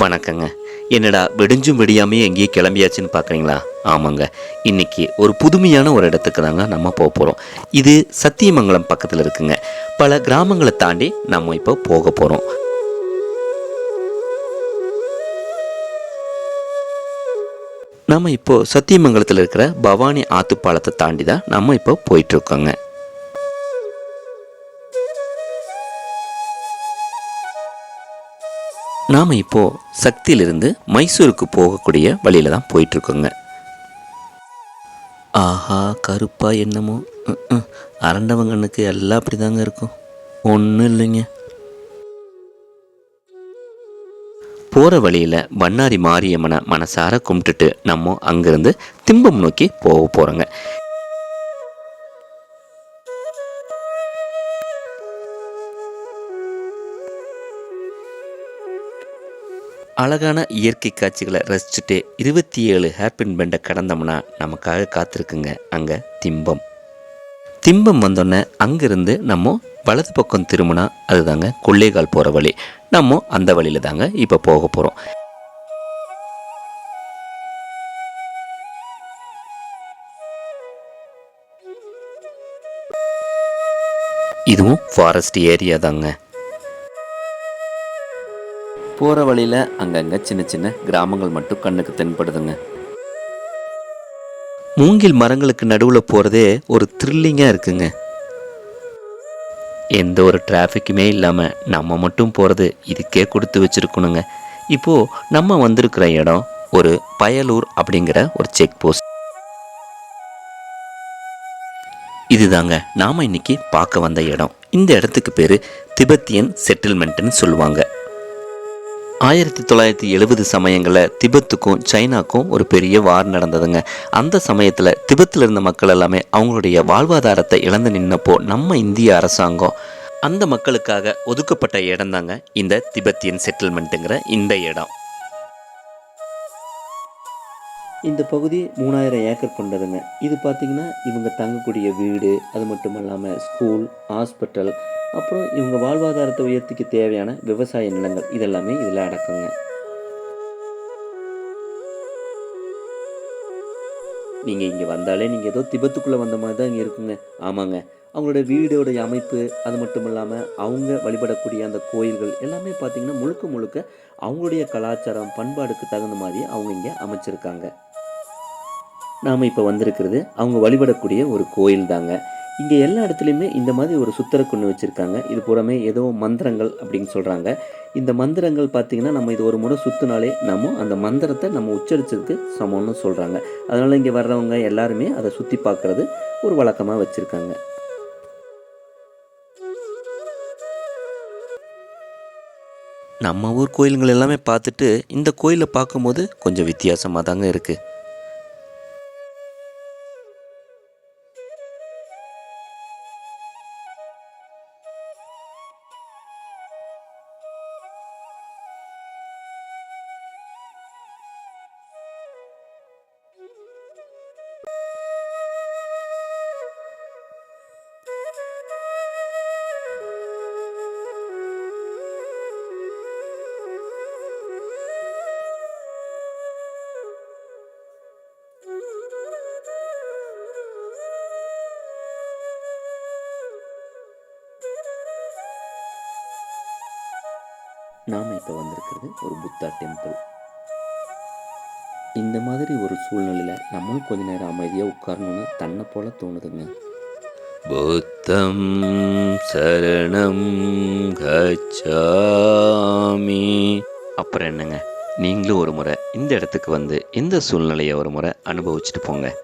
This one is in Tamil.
வணக்கங்க. என்னடா வெடிஞ்சும் வெடியாமே எங்கேயே கிளம்பியாச்சுன்னு பார்க்குறீங்களா ஆமாங்க. இன்னைக்கு ஒரு புதுமையான ஒரு இடத்துக்கு தாங்க நம்ம போக போகிறோம் இது சத்தியமங்கலம் பக்கத்தில் இருக்குங்க. பல கிராமங்களை தாண்டி நம்ம இப்போ போக போகிறோம் நம்ம இப்போது சத்தியமங்கலத்தில் இருக்கிற பவானி ஆத்துப்பாலத்தை தாண்டி தான் நம்ம இப்போ போயிட்டுருக்கோங்க நாம் இப்போ சக்தியிலிருந்து மைசூருக்கு போகக்கூடிய வழியில தான் போயிட்டுருக்கோங்க. ஆஹா கருப்பா என்னமோ. அரண்டவங்கண்ணுக்கு எல்லாம் அப்படி தாங்க இருக்கும். ஒன்றும் இல்லைங்க. போகிற வழியில் பண்ணாரி மாரியம்மனை மனசார கும்பிட்டுட்டு நம்ம அங்கேருந்து திம்பம் நோக்கி போக போகிறோங்க அழகான இயற்கை காட்சிகளை ரசிச்சுட்டு இருபத்தி ஏழு ஹேப்பின் பெண்டை கடந்தோம்னா நமக்காக காத்திருக்குங்க. அங்கே திம்பம். திம்பம் வந்தோடனே அங்கேருந்து நம்ம வலது பக்கம் திரும்பினா அதுதாங்க கொள்ளைகால் போகிற வழி. நம்ம அந்த வழியில் தாங்க இப்போ போக போகிறோம் இதுவும் ஃபாரஸ்ட் ஏரியா தாங்க. போகிற வழியில் அங்கங்கே சின்ன சின்ன கிராமங்கள் மட்டும் கண்ணுக்கு தென்படுதுங்க. மூங்கில் மரங்களுக்கு நடுவில் போகிறதே ஒரு த்ரில்லிங்காக இருக்குங்க. எந்த ஒரு டிராஃபிக்குமே இல்லாமல் நம்ம மட்டும் போகிறது இதுக்கே கொடுத்து வச்சுருக்கணுங்க. இப்போது நம்ம வந்திருக்கிற இடம் ஒரு பயலூர் அப்படிங்கிற ஒரு செக் போஸ்ட் இதுதாங்க நாம் இன்னைக்கு பார்க்க வந்த இடம். இந்த இடத்துக்கு பேர் திபெத்தியன் செட்டில்மெண்ட்னு சொல்லுவாங்க. ஆயிரத்தி தொள்ளாயிரத்தி எழுபது சமயங்களில் திபெத்துக்கும் சைனாக்கும் ஒரு பெரிய வார் நடந்ததுங்க. அந்த சமயத்தில் திபெத்தில் இருந்த மக்கள் எல்லாமே அவங்களுடைய வாழ்வாதாரத்தை இழந்து நின்னப்போ நம்ம இந்திய அரசாங்கம் அந்த மக்களுக்காக ஒதுக்கப்பட்ட இடம் தாங்க இந்த திபெத்தியன் செட்டில்மெண்ட்டுங்கிற இந்த இடம். இந்த பகுதி மூணாயிரம் ஏக்கர் கொண்டதுங்க. இது பார்த்திங்கன்னா இவங்க தங்கக்கூடிய வீடு அது மட்டும் இல்லாமல் ஸ்கூல் ஹாஸ்பிட்டல் அப்புறம் இவங்க வாழ்வாதாரத்தை உயர்த்திக்க தேவையான விவசாய நிலங்கள் இதெல்லாமே இதில் அடக்குங்க. நீங்கள் இங்கே வந்தாலே நீங்கள் ஏதோ திபெத்துக்குள்ளே வந்த மாதிரி தான் இங்கே இருக்குங்க. ஆமாங்க. அவங்களோட வீடோடைய அமைப்பு அது மட்டும் இல்லாமல் அவங்க வழிபடக்கூடிய அந்த கோயில்கள் எல்லாமே பார்த்திங்கன்னா முழுக்க முழுக்க அவங்களுடைய கலாச்சாரம் பண்பாடுக்கு தகுந்த மாதிரி அவங்க இங்கே அமைச்சிருக்காங்க. நாம் இப்போ வந்திருக்கிறது அவங்க வழிபடக்கூடிய ஒரு கோயில் தாங்க இங்கே எல்லா இடத்துலையுமே இந்த மாதிரி ஒரு சுத்தரை கொண்டு வச்சுருக்காங்க. இது பூராமே ஏதோ மந்திரங்கள் அப்படின்னு சொல்கிறாங்க இந்த மந்திரங்கள் பார்த்திங்கன்னா நம்ம இது ஒரு முறை சுற்றினாலே நம்ம அந்த மந்திரத்தை நம்ம உச்சரிச்சதுக்கு சமம்னு சொல்கிறாங்க அதனால் இங்கே வர்றவங்க எல்லாருமே அதை சுற்றி பார்க்குறது ஒரு வழக்கமாக வச்சுருக்காங்க. நம்ம ஊர் கோயிலுங்கள் எல்லாமே பார்த்துட்டு இந்த கோயிலை பார்க்கும்போது கொஞ்சம் வித்தியாசமாக தாங்க இருக்குது நாம் இப்போ வந்திருக்கிறது ஒரு புத்தா டெம்பிள் இந்த மாதிரி ஒரு சூழ்நிலையில் நம்மளும் கொஞ்ச நேரம் அமைதியாக உட்காரணும்னு தன்னை போல தோணுதுங்க. புத்தம் சரணம் கச்சாமி. அப்புறம் என்னங்க? நீங்களும் ஒரு முறை இந்த இடத்துக்கு வந்து இந்த சூழ்நிலையை ஒரு முறை அனுபவிச்சுட்டு போங்க.